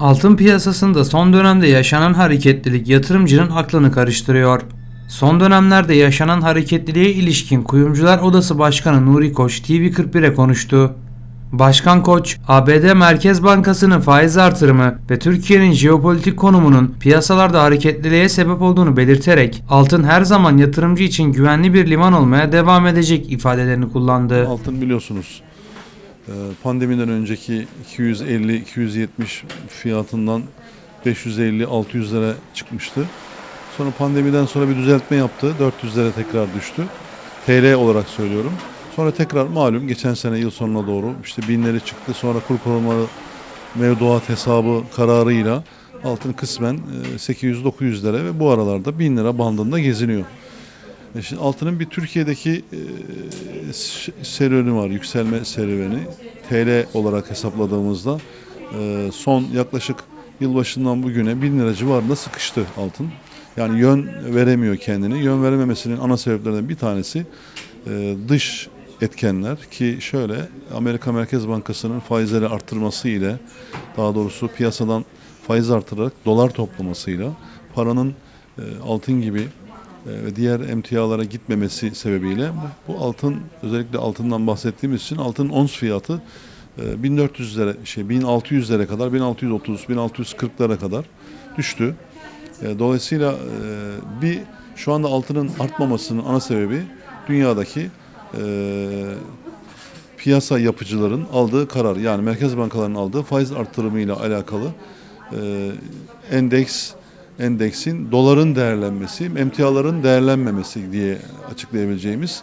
Altın piyasasında son dönemde yaşanan hareketlilik yatırımcının aklını karıştırıyor. Son dönemlerde yaşanan hareketliliğe ilişkin Kuyumcular Odası Başkanı Nuri Koç TV41'e konuştu. Başkan Koç, ABD Merkez Bankası'nın faiz artırımı ve Türkiye'nin jeopolitik konumunun piyasalarda hareketliliğe sebep olduğunu belirterek altın her zaman yatırımcı için güvenli bir liman olmaya devam edecek ifadelerini kullandı. Altın biliyorsunuz pandemiden önceki 250-270 fiyatından 550-600'lere çıkmıştı. Sonra pandemiden sonra bir düzeltme yaptı. 400'lere tekrar düştü. TL olarak söylüyorum. Sonra tekrar malum geçen sene yıl sonuna doğru işte binleri çıktı. Sonra kur korumalı mevduat hesabı kararıyla altın kısmen e, 800-900'lere ve bu aralarda 1000 lira bandında geziniyor. E Şimdi altının bir Türkiye'deki e, serüveni var, yükselme serüveni. TL olarak hesapladığımızda e, son yaklaşık yılbaşından bugüne 1000 lira civarında sıkıştı altın. Yani yön veremiyor kendini. Yön verememesinin ana sebeplerinden bir tanesi e, dış etkenler ki şöyle Amerika Merkez Bankası'nın faizleri arttırması ile daha doğrusu piyasadan faiz artırarak dolar toplamasıyla paranın e, altın gibi ve diğer emtialara gitmemesi sebebiyle bu, altın özellikle altından bahsettiğimiz için altın ons fiyatı e, 1400 lira şey 1600 lira kadar 1630 1640'lara kadar düştü. E, Dolayısıyla e, bir şu anda altının artmamasının ana sebebi dünyadaki e, piyasa yapıcıların aldığı karar yani merkez bankalarının aldığı faiz arttırımıyla alakalı e, endeks endeksin doların değerlenmesi, emtiaların değerlenmemesi diye açıklayabileceğimiz